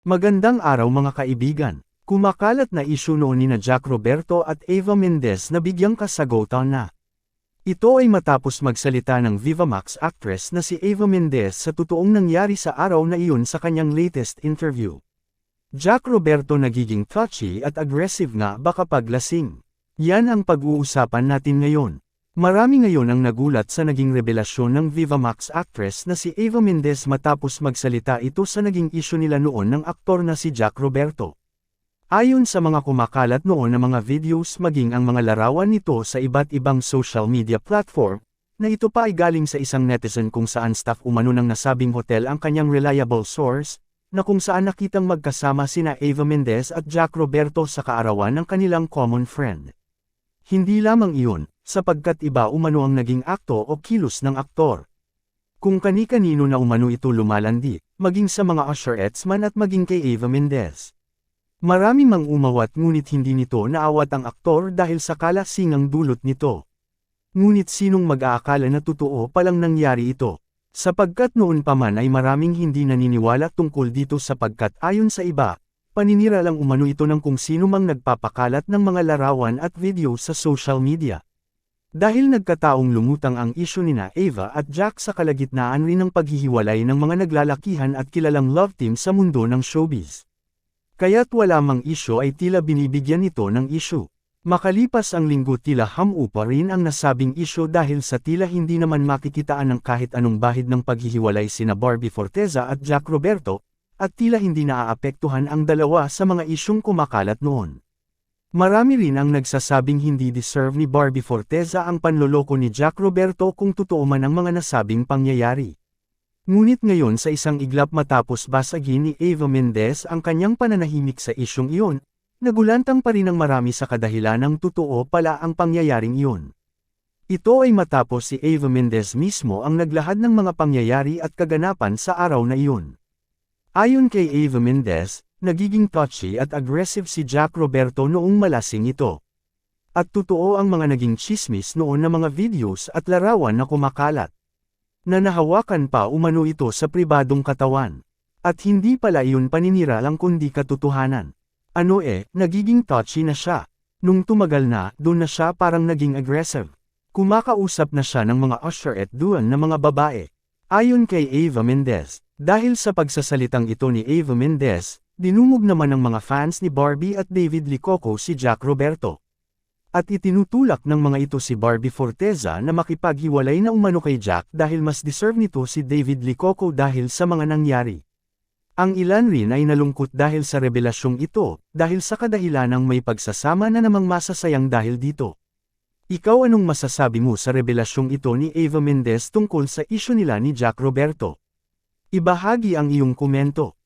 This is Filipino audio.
Magandang araw mga kaibigan. Kumakalat na isyu noon ni na Jack Roberto at Eva Mendez na bigyang kasagutan na. Ito ay matapos magsalita ng Viva Max actress na si Eva Mendez sa totoong nangyari sa araw na iyon sa kanyang latest interview. Jack Roberto nagiging touchy at aggressive nga baka paglasing. Yan ang pag-uusapan natin ngayon. Marami ngayon ang nagulat sa naging revelasyon ng Viva Max actress na si Eva Mendez matapos magsalita ito sa naging isyu nila noon ng aktor na si Jack Roberto. Ayon sa mga kumakalat noon na mga videos maging ang mga larawan nito sa iba't ibang social media platform, na ito pa ay galing sa isang netizen kung saan staff umano ng nasabing hotel ang kanyang reliable source, na kung saan nakitang magkasama sina Eva Mendez at Jack Roberto sa kaarawan ng kanilang common friend. Hindi lamang iyon, sapagkat iba umano ang naging akto o kilos ng aktor. Kung kani-kanino na umano ito lumalandi, maging sa mga usherettes man at maging kay Eva Mendez. Marami mang umawat ngunit hindi nito naawat ang aktor dahil sa kalasingang dulot nito. Ngunit sinong mag-aakala na totoo palang nangyari ito? Sapagkat noon pa man ay maraming hindi naniniwala tungkol dito sapagkat ayon sa iba, paninira lang umano ito ng kung sino mang nagpapakalat ng mga larawan at video sa social media. Dahil nagkataong lumutang ang isyu ni na Eva at Jack sa kalagitnaan rin ng paghihiwalay ng mga naglalakihan at kilalang love team sa mundo ng showbiz. Kaya't wala mang isyu ay tila binibigyan nito ng isyu. Makalipas ang linggo tila hamupa rin ang nasabing isyu dahil sa tila hindi naman makikitaan ng kahit anong bahid ng paghihiwalay sina Barbie Forteza at Jack Roberto, at tila hindi naaapektuhan ang dalawa sa mga isyong kumakalat noon. Marami rin ang nagsasabing hindi deserve ni Barbie Forteza ang panloloko ni Jack Roberto kung totoo man ang mga nasabing pangyayari. Ngunit ngayon sa isang iglap matapos basagin ni Eva Mendez ang kanyang pananahimik sa isyong iyon, nagulantang pa rin ang marami sa kadahilan ng totoo pala ang pangyayaring iyon. Ito ay matapos si Eva Mendez mismo ang naglahad ng mga pangyayari at kaganapan sa araw na iyon. Ayon kay Eva Mendez, nagiging touchy at aggressive si Jack Roberto noong malasing ito. At totoo ang mga naging chismis noon na mga videos at larawan na kumakalat na nahawakan pa umano ito sa pribadong katawan. At hindi pala iyon paninira lang kundi katotohanan. Ano eh, nagiging touchy na siya. Nung tumagal na, doon na siya parang naging aggressive. Kumakausap na siya ng mga usher at duwan na mga babae. Ayon kay Ava Mendez, dahil sa pagsasalitang ito ni Ava Mendez, dinumog naman ng mga fans ni Barbie at David Licoco si Jack Roberto. At itinutulak ng mga ito si Barbie Forteza na makipaghiwalay na umano kay Jack dahil mas deserve nito si David Licoco dahil sa mga nangyari. Ang ilan rin ay nalungkot dahil sa revelasyong ito, dahil sa kadahilanang may pagsasama na namang masasayang dahil dito. Ikaw anong masasabi mo sa revelasyong ito ni Eva Mendez tungkol sa isyu nila ni Jack Roberto? Ibahagi ang iyong komento.